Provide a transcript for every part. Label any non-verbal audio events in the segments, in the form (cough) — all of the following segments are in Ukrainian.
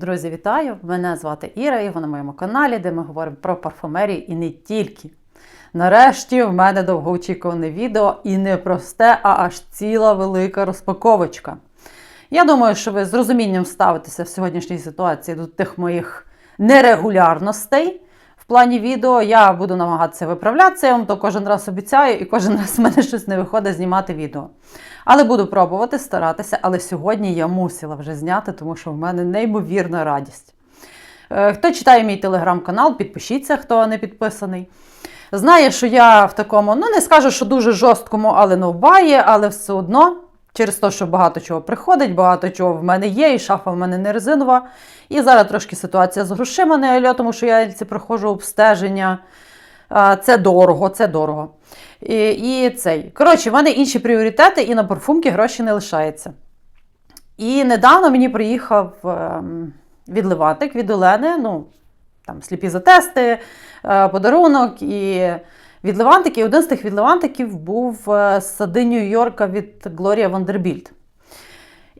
Друзі, вітаю! Мене звати Іра, і ви на моєму каналі, де ми говоримо про парфумерію і не тільки. Нарешті в мене довгоочікуване відео і не просте, а аж ціла велика розпаковочка. Я думаю, що ви з розумінням ставитеся в сьогоднішній ситуації до тих моїх нерегулярностей. В плані відео я буду намагатися виправлятися, я вам то кожен раз обіцяю, і кожен раз в мене щось не виходить знімати відео. Але буду пробувати, старатися, але сьогодні я мусила вже зняти, тому що в мене неймовірна радість. Е, Хто читає мій телеграм-канал, підпишіться, хто не підписаний. Знає, що я в такому, ну не скажу, що дуже жорсткому, але новбає, але все одно. Через те, що багато чого приходить, багато чого в мене є, і шафа в мене не резинова. І зараз трошки ситуація з грошима не альо, тому що я проходжу обстеження. Це дорого, це дорого. І, і цей. Коротше, в мене інші пріоритети, і на парфумки гроші не лишається. І недавно мені приїхав ем, відливатик від Олени, ну, там сліпі затести, е, подарунок і відливантики. Левантики. один з тих відливантиків був е, сади Нью-Йорка від Глорія Вандербільд.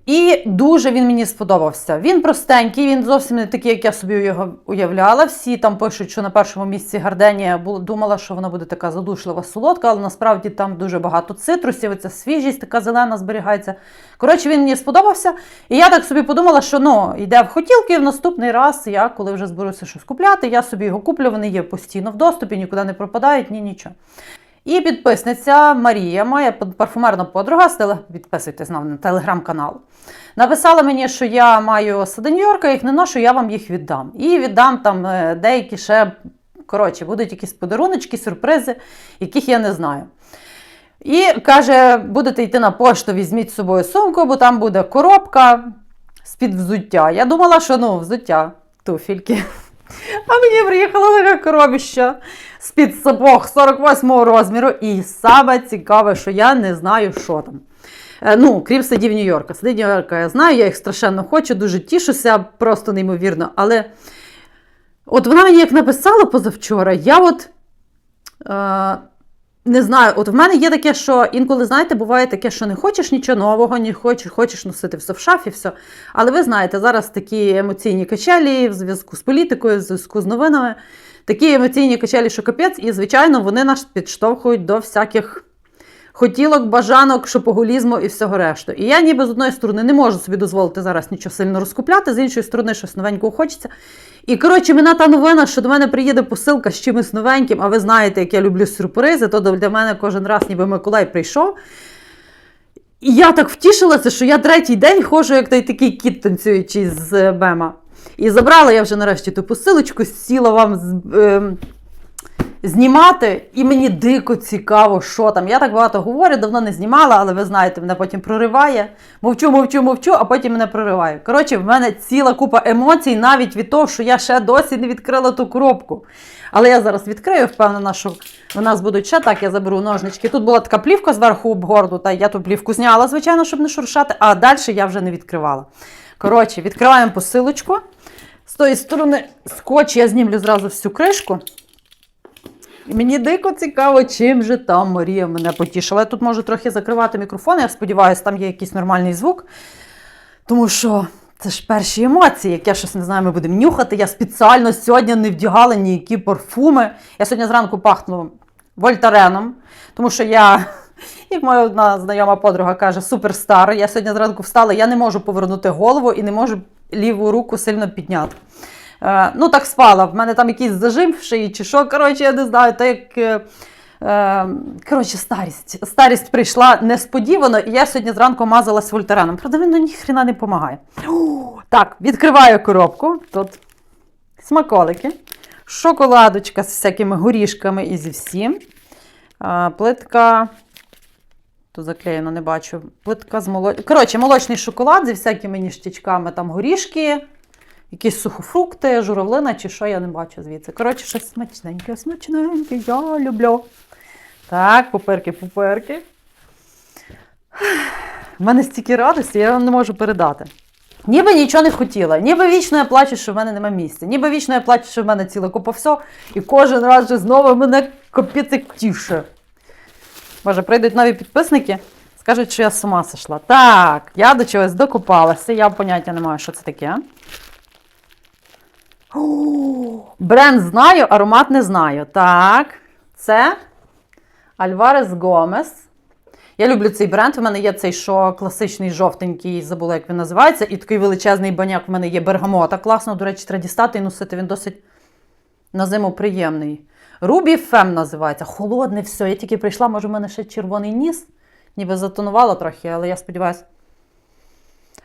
І дуже він мені сподобався. Він простенький, він зовсім не такий, як я собі його уявляла. Всі там пишуть, що на першому місці Гарденія думала, що вона буде така задушлива солодка, але насправді там дуже багато цитрусів, і ця свіжість така зелена зберігається. Коротше, він мені сподобався. І я так собі подумала, що ну, йде в хотілки, в наступний раз я, коли вже зберуся щось купляти, я собі його куплю, вони є постійно в доступі, нікуди не пропадають, ні нічого. І підписниця Марія, моя парфумерна подруга, підписуйтесь на телеграм-канал. Написала мені, що я маю сади Нью-Йорка, їх не ношу, я вам їх віддам. І віддам там е, деякі ще, коротше, будуть якісь подаруночки, сюрпризи, яких я не знаю. І каже, будете йти на пошту, візьміть з собою сумку, бо там буде коробка з-під взуття. Я думала, що ну, взуття, туфельки. А мені приїхала така коробіща з-під сапог 48-го розміру. І саме цікаве, що я не знаю, що там. Е, Ну, крім сидів Нью-Йорка. Сидів Нью-Йорка я знаю, я їх страшенно хочу, дуже тішуся, просто неймовірно. Але от вона мені як написала позавчора, я от. Е, не знаю, от в мене є таке, що інколи, знаєте, буває таке, що не хочеш нічого нового, не хочеш, хочеш носити все в шафі, все. Але ви знаєте, зараз такі емоційні качелі в зв'язку з політикою, в зв'язку з новинами, такі емоційні качелі, що капець, і, звичайно, вони нас підштовхують до всяких хотілок, бажанок, шопоголізму і всього решту. І я ніби з одної сторони не можу собі дозволити зараз нічого сильно розкупляти, з іншої сторони, щось новенького хочеться. І коротше, мене та новина, що до мене приїде посилка з чимось новеньким, а ви знаєте, як я люблю сюрпризи, то для мене кожен раз, ніби Миколай прийшов. І я так втішилася, що я третій день ходжу, як той такий кіт танцюючий з Бема. І забрала я вже нарешті ту посилочку, сіла вам з, е, знімати, і мені дико цікаво, що там. Я так багато говорю, давно не знімала, але ви знаєте, мене потім прориває. Мовчу, мовчу, мовчу, а потім мене прориває. Коротше, в мене ціла купа емоцій, навіть від того, що я ще досі не відкрила ту коробку. Але я зараз відкрию, впевнена, що в нас будуть ще так, я заберу ножнички. Тут була така плівка зверху обгорнута, я ту плівку зняла, звичайно, щоб не шуршати, а далі я вже не відкривала. Коротше, відкриваємо посилочку. З тої сторони скотч я знімлю зразу всю кришку. Мені дико цікаво, чим же там Марія мене потішила. Я тут можу трохи закривати мікрофон, я сподіваюся, там є якийсь нормальний звук. Тому що це ж перші емоції, як я щось не знаю, ми будемо нюхати. Я спеціально сьогодні не вдягала ніякі парфуми. Я сьогодні зранку пахну вольтареном, тому що я, (laughs) як моя одна знайома подруга каже, суперстар. Я сьогодні зранку встала, я не можу повернути голову і не можу ліву руку сильно підняти. Е, ну, так спала. В мене там якийсь зажим в шиї чи що. Коротше, я не знаю, то як. е, е, Коротше, старість. Старість прийшла несподівано, і я сьогодні зранку мазалась вольтереном. Правда, він ну, ніхрена не допомагає. Так, відкриваю коробку. Тут смаколики, шоколадочка з всякими горішками і зі всім. Плитка. Тут заклеєно, не бачу. Плитка з молоч... Коротше, молочний шоколад зі всякими ніштячками, там горішки, якісь сухофрукти, журавлина чи що, я не бачу звідси. Коротше, щось смачненьке, смачненьке, я люблю. Так, пуперки, пуперки. В мене стільки радості, я вам не можу передати. Ніби нічого не хотіла, ніби вічно я плачу, що в мене нема місця, ніби вічно я плачу, що в мене ціла купа все, і кожен раз же знову мене як тіше. Боже, прийдуть нові підписники, скажуть, що я з ума сошла. Так, я до чогось докопалася, я поняття не маю, що це таке. (gasps) Бренд знаю, аромат не знаю. Так, це Альварес Гомес. Я люблю цей бренд. У мене є цей що класичний жовтенький, забула, як він називається. І такий величезний баняк в мене є бергамота. Класно, до речі, треба дістати і носити. Він досить на зиму приємний. Рубі Фем називається. Холодне все. Я тільки прийшла, може, в мене ще червоний ніс. Ніби затонувала трохи, але я сподіваюся.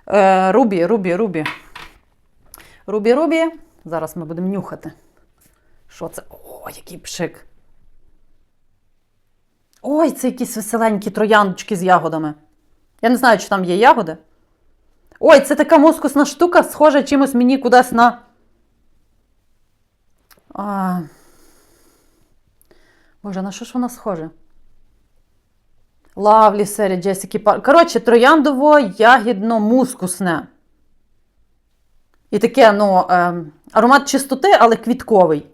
Е, Рубі, Рубі, Рубі. Рубі, Рубі. Зараз ми будемо нюхати. Що це? О, який пшик. Ой, це якісь веселенькі трояндочки з ягодами. Я не знаю, чи там є ягоди. Ой, це така мускусна штука, схожа чимось мені кудись на. А... Боже, на що ж вона схожа? Лавлі серія Джесіки Пар. Коротше, трояндово-ягідно-мускусне. І таке, ну, ем, аромат чистоти, але квітковий.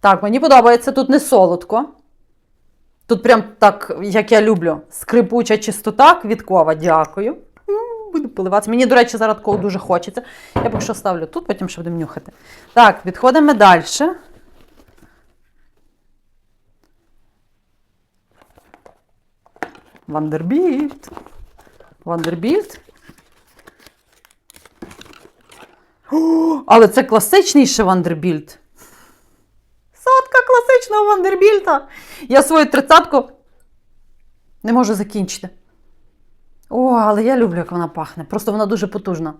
Так, мені подобається тут не солодко. Тут прям так, як я люблю, скрипуча чистота квіткова. Дякую. Буду поливатися. Мені, до речі, зараз такого дуже хочеться. Я поки що ставлю тут, потім ще будемо нюхати. Так, відходимо далі. Вандербільт. Вандербільт. Але це класичний ще Вандербільт. Садка класичного Вандербільта. Я свою тридцятку не можу закінчити. О, але я люблю, як вона пахне. Просто вона дуже потужна.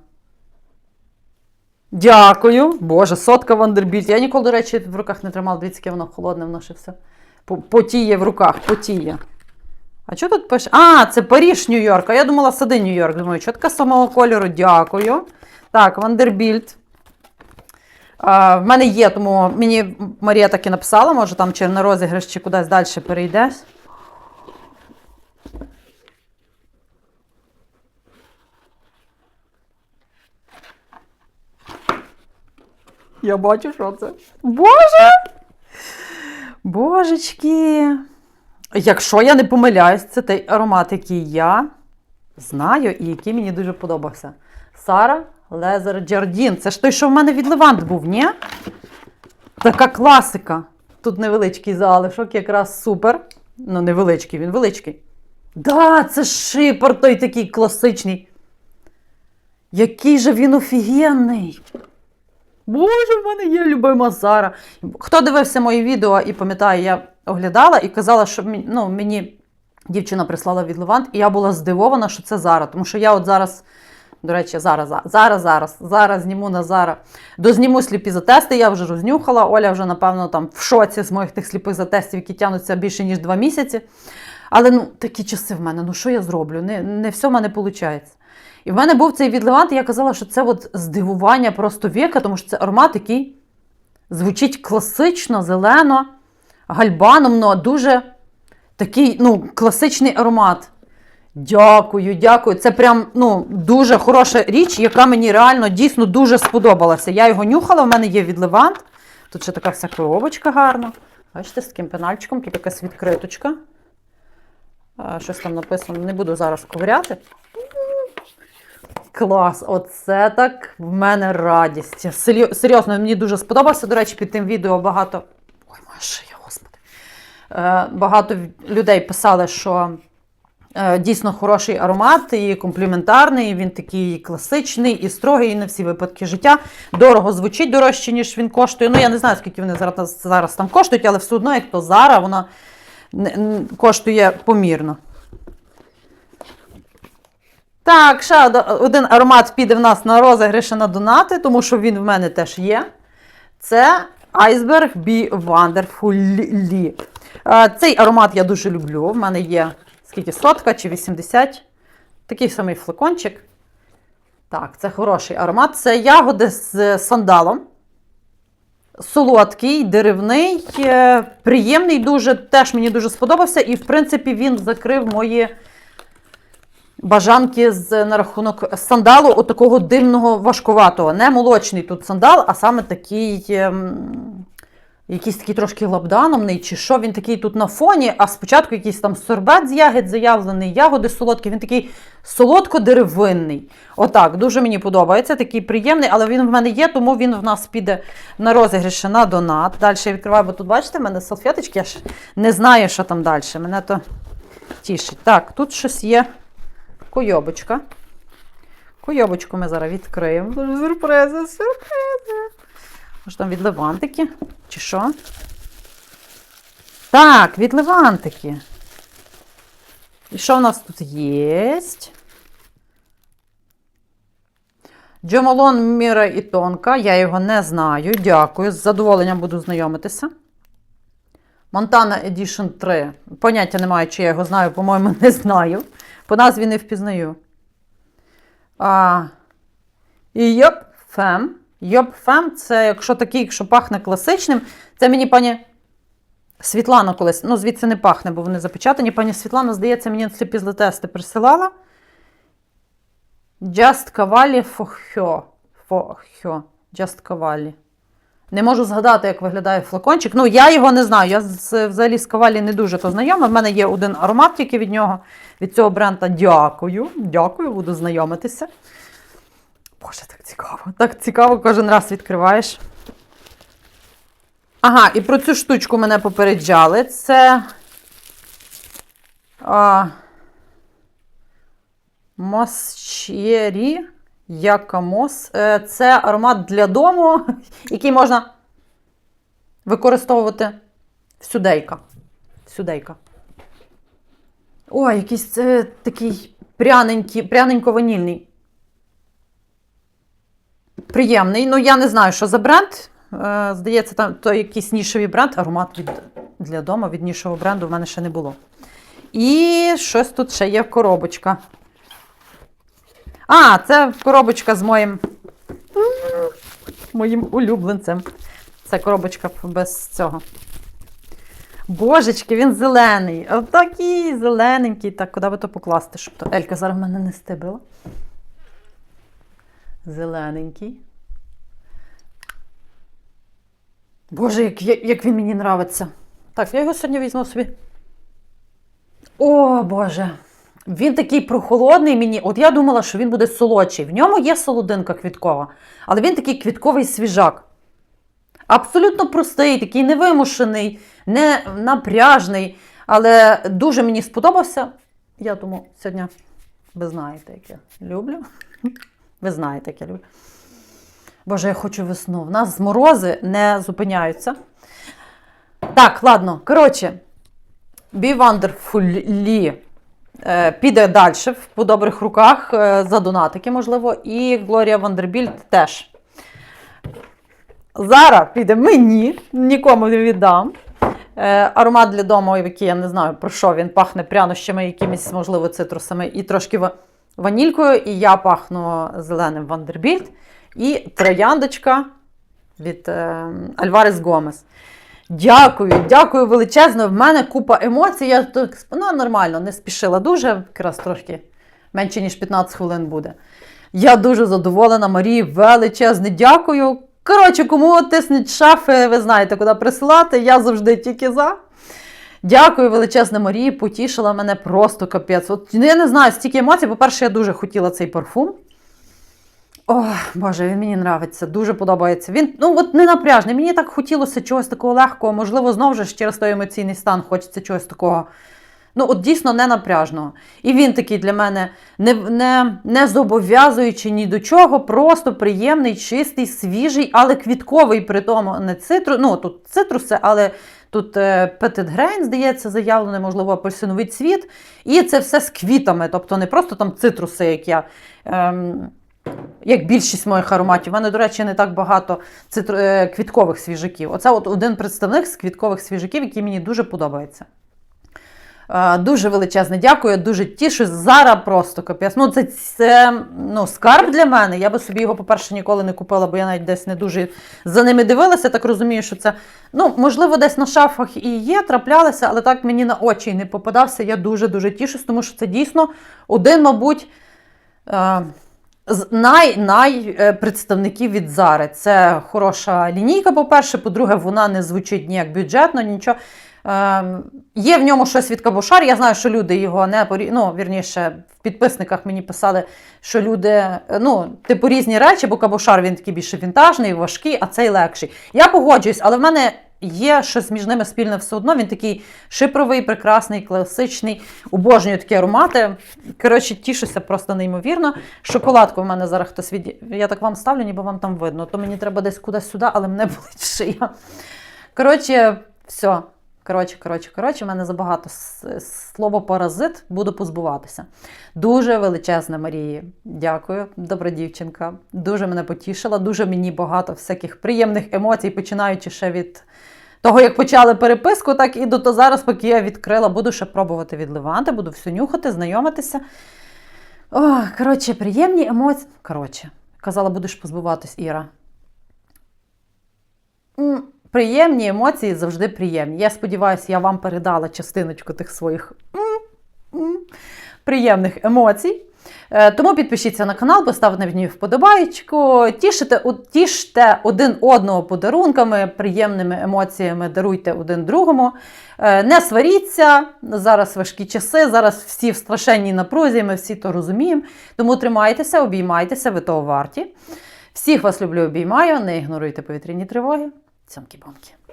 Дякую. Боже, сотка Вандербільт. Я ніколи, до речі, в руках не тримала. Дивіться, яке воно холодне, воно ще все. Потіє в руках, потіє. А що тут пише? А, це Паріж, Нью-Йорк. А я думала, сади Нью-Йорк. Думаю, чітка самого кольору. Дякую. Так, Вандербільт. В мене є, тому мені Марія так і написала, може там чи на розіграш, чи кудись далі перейдеш. Я бачу, що це. Боже! Божечки! Якщо я не помиляюсь, це той аромат, який я знаю і який мені дуже подобався. Сара Лезер Джардін. Це ж той, що в мене від Левант був, ні? Така класика. Тут невеличкий залишок, якраз супер. Ну, невеличкий, він величкий. Да, це шипор той такий класичний. Який же він офігенний. Боже, в мене є любима Зара. Хто дивився мої відео і пам'ятає, я оглядала і казала, що ну, мені дівчина прислала від Левант, і я була здивована, що це Зара. Тому що я от зараз, до речі, зараз, зараз, зараз, зараз зніму на Зара. Дозніму сліпі затести, я вже рознюхала. Оля вже, напевно, там в шоці з моїх тих сліпих затестів, які тягнуться більше, ніж два місяці. Але ну, такі часи в мене, ну що я зроблю? Не, не все в мене виходить. І в мене був цей від Левант, і я казала, що це от здивування просто віка, тому що це аромат, який звучить класично, зелено, гальбаномно, дуже такий ну, класичний аромат. Дякую, дякую. Це прям ну, дуже хороша річ, яка мені реально дійсно дуже сподобалася. Я його нюхала, в мене є від Левант. Тут ще така вся коробочка гарна. Бачите, з таким пенальчиком, тут якась відкриточка. Щось там написано, не буду зараз ковиряти. Клас, оце так в мене радість. Серйозно, мені дуже сподобався. До речі, під тим відео багато. Ой, моя шия, господи. Е, багато людей писали, що дійсно хороший аромат і компліментарний. Він такий класичний і строгий і на всі випадки життя. Дорого звучить дорожче, ніж він коштує. Ну, я не знаю, скільки вони зараз, зараз там коштують, але все одно, як то Зара, вона коштує помірно. Так, ще один аромат піде в нас на розіграші на донати, тому що він в мене теж є. Це Iceberg Be Wonderfully. Е, Цей аромат я дуже люблю. В мене є скільки сотка чи 80. Такий самий флакончик. Так, це хороший аромат. Це ягоди з сандалом. Солодкий, деревний, е, приємний дуже, теж мені дуже сподобався. І, в принципі, він закрив мої бажанки з на рахунок сандалу, от дивного важкуватого. Не молочний тут сандал, а саме такий ем, якийсь такий трошки лабданомний, чи що він такий тут на фоні, а спочатку якийсь там сорбет з ягід заявлений, ягоди солодкі, він такий солодко-деревинний. Отак, дуже мені подобається, такий приємний, але він в мене є, тому він в нас піде на розігріші на донат. Далі я відкриваю, бо тут, бачите, в мене салфеточки, я ж не знаю, що там далі. Мене то тішить. Так, тут щось є койобочка. Койобочку ми зараз відкриємо. Дуже сюрпризи, сюрпризи. Може там від левантики? Чи що? Так, від левантики. І що в нас тут є? Джомолон Міра і Тонка. Я його не знаю. Дякую. З задоволенням буду знайомитися. Montana Edition 3. Поняття не маю, чи я його знаю, по-моєму, не знаю. По назві не впізнаю. А, Йоп Фем. Йоп Фем це якщо такий, якщо пахне класичним. Це мені пані Світлана колись, ну звідси не пахне, бо вони запечатані. Пані Світлана, здається, мені ці пізлетести присилала. Just Cavalli Фохьо. Фохьо. Just Cavalli. Не можу згадати, як виглядає флакончик. Ну, я його не знаю. Я взагалі з Cavalli не дуже то знайома. В мене є один аромат тільки від нього, від цього бренда. Дякую. Дякую, буду знайомитися. Боже, так цікаво. Так цікаво, кожен раз відкриваєш. Ага, і про цю штучку мене попереджали. Це. А, Мосчері Якамос. Е, Це аромат для дому, який можна використовувати всюдейка. Всюдейка. Ой, якийсь це такий пряненький, пряненько-ванільний. Приємний. Ну, я не знаю, що за бренд. Е, Здається, там то якийсь нішевий бренд. Аромат від, для дому від нішевого бренду в мене ще не було. І щось тут ще є коробочка. А, це коробочка з моїм моїм улюбленцем. Це коробочка без цього. Божечки, він зелений. Отакий зелененький. Так, куди би то покласти, щоб то Елька зараз мене не стебила. Зелененький. Боже, як, як, він мені нравиться. Так, я його сьогодні візьму собі. О, Боже. Він такий прохолодний мені. От я думала, що він буде солодший. В ньому є солодинка квіткова, але він такий квітковий свіжак. Абсолютно простий, такий невимушений, не напряжний, але дуже мені сподобався. Я тому сьогодні ви знаєте, як я люблю. (laughs) Ви знаєте, як я люблю. Боже, я хочу весну. В нас морози не зупиняються. Так, ладно. Коротше, Be Wonderfully е, піде далі по добрих руках е, за донатики, можливо, і Глорія Вандербільд теж. Зараз піде мені, нікому не віддам. Е, аромат для дому, який я не знаю про що він пахне прянощами, якимись, можливо, цитрусами, і трошки ванількою. І я пахну зеленим Вандербільд. І трояндочка від е, Альварес Гомес. Дякую, дякую величезно. В мене купа емоцій. Я ну, нормально не спішила дуже, якраз трошки менше, ніж 15 хвилин буде. Я дуже задоволена, Марії, величезне дякую. Коротше, кому тиснуть шафи, ви знаєте, куди присилати. Я завжди тільки за. Дякую величезне Марії, потішила мене просто капець. От, ну, я не знаю, стільки емоцій. По-перше, я дуже хотіла цей парфум. О, Боже, він мені нравиться, дуже подобається. Він ну от не напряжний. Мені так хотілося чогось такого легкого, можливо, знову ж через той емоційний стан хочеться чогось такого. Ну, от дійсно не напряжного. І він такий для мене не, не, не зобов'язуючи ні до чого, просто приємний, чистий, свіжий, але квітковий, при тому не цитрус. Ну, тут цитруси, але тут е, Grain, здається, заявлений, можливо, апельсиновий цвіт. І це все з квітами, тобто не просто там цитруси, як я. Ем, як більшість моїх ароматів. У мене, до речі, не так багато цитр... е, квіткових свіжаків. Оце от один представник з квіткових свіжаків, який мені дуже подобається. Е, Дуже величезне дякую, дуже тішусь. Зараз просто капець. Ну, це, це ну, скарб для мене. Я би собі його, по-перше, ніколи не купила, бо я навіть десь не дуже за ними дивилася. Так розумію, що це, ну, можливо, десь на шафах і є, траплялися, але так мені на очі не попадався. Я дуже-дуже тішусь, тому що це дійсно один, мабуть. Е, з най, най е, представників від Зари. Це хороша лінійка, по-перше. По-друге, вона не звучить ніяк бюджетно, нічого. Ем, є в ньому щось від Кабошар. Я знаю, що люди його не порі... ну, вірніше, в підписниках мені писали, що люди, е, ну, типу різні речі, бо Кабошар він такий більше вінтажний, важкий, а цей легший. Я погоджуюсь, але в мене є щось між ними спільне все одно. Він такий шипровий, прекрасний, класичний, обожнюю такі аромати. Коротше, тішуся просто неймовірно. Шоколадку в мене зараз хтось від... Я так вам ставлю, ніби вам там видно. То мені треба десь кудись сюди, але мене (laughs) болить шия. Коротше, все. Коротше, коротше, коротше, в мене забагато слово паразит, буду позбуватися. Дуже величезна Марії. Дякую, добра дівчинка. Дуже мене потішила, дуже мені багато всяких приємних емоцій, починаючи ще від того, як почали переписку, так і до то зараз, поки я відкрила, буду ще пробувати відливати, буду все нюхати, знайомитися. О, коротше, приємні емоції. Коротше, казала, будеш позбуватись, Іра. Приємні емоції завжди приємні. Я сподіваюся, я вам передала частиночку тих своїх приємних емоцій. Е, Тому підпишіться на канал, поставте мені вподобайку, тішите, тіште один одного подарунками, приємними емоціями даруйте один другому. Е, Не сваріться, зараз важкі часи, зараз всі в страшенній напрузі, ми всі то розуміємо. Тому тримайтеся, обіймайтеся, ви того варті. Всіх вас люблю, обіймаю, не ігноруйте повітряні тривоги. Цьомкі-бомки.